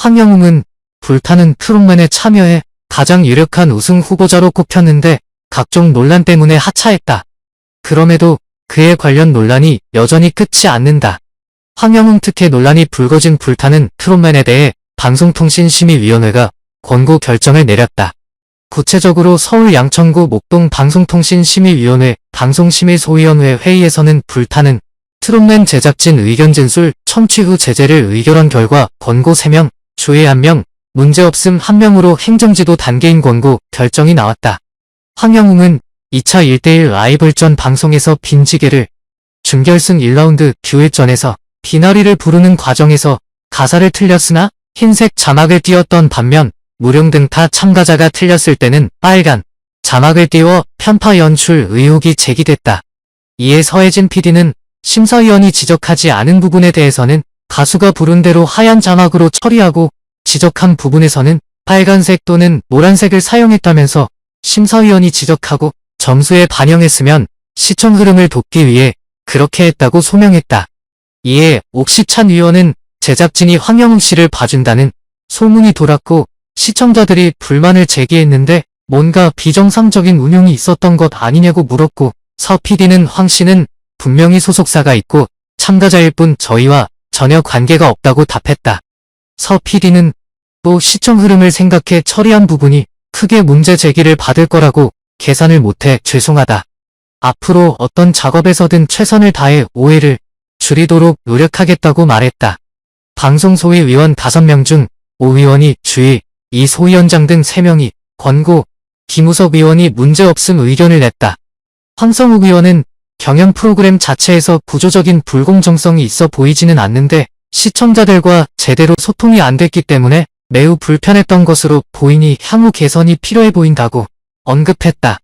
황영웅은 불타는 트롯맨에 참여해 가장 유력한 우승 후보자로 꼽혔는데 각종 논란 때문에 하차했다. 그럼에도 그에 관련 논란이 여전히 끝이 않는다. 황영웅 특혜 논란이 불거진 불타는 트롯맨에 대해 방송통신심의위원회가 권고 결정을 내렸다. 구체적으로 서울 양천구 목동 방송통신심의위원회 방송심의소위원회 회의에서는 불타는 트롯맨 제작진 의견 진술 청취 후 제재를 의결한 결과 권고 3명, 주의 1명, 문제없음 1명으로 행정지도 단계인 권고 결정이 나왔다. 황영웅은 2차 1대1 라이벌전 방송에서 빈지게를 준결승 1라운드 듀엣전에서 비나리를 부르는 과정에서 가사를 틀렸으나 흰색 자막을 띄웠던 반면 무령등타 참가자가 틀렸을 때는 빨간 자막을 띄워 편파 연출 의혹이 제기됐다. 이에 서혜진 PD는 심사위원이 지적하지 않은 부분에 대해서는 가수가 부른 대로 하얀 자막으로 처리하고 지적한 부분에서는 빨간색 또는 노란색을 사용했다면서 심사위원이 지적하고 점수에 반영했으면 시청 흐름을 돕기 위해 그렇게 했다고 소명했다. 이에 옥시찬 위원은 제작진이 황영웅 씨를 봐준다는 소문이 돌았고 시청자들이 불만을 제기했는데 뭔가 비정상적인 운용이 있었던 것 아니냐고 물었고 서 PD는 황 씨는 분명히 소속사가 있고 참가자일 뿐 저희와 전혀 관계가 없다고 답했다. 서 PD는 또 시청 흐름을 생각해 처리한 부분이 크게 문제 제기를 받을 거라고 계산을 못해 죄송하다. 앞으로 어떤 작업에서든 최선을 다해 오해를 줄이도록 노력하겠다고 말했다. 방송 소위 위원 5명 중 5위원이 주의, 이 소위원장 등 3명이 권고, 김우석 위원이 문제없음 의견을 냈다. 황성욱 위원은 경연 프로그램 자체에서 구조적인 불공정성이 있어 보이지는 않는데 시청자들과 제대로 소통이 안 됐기 때문에 매우 불편했던 것으로 보이니 향후 개선이 필요해 보인다고 언급했다.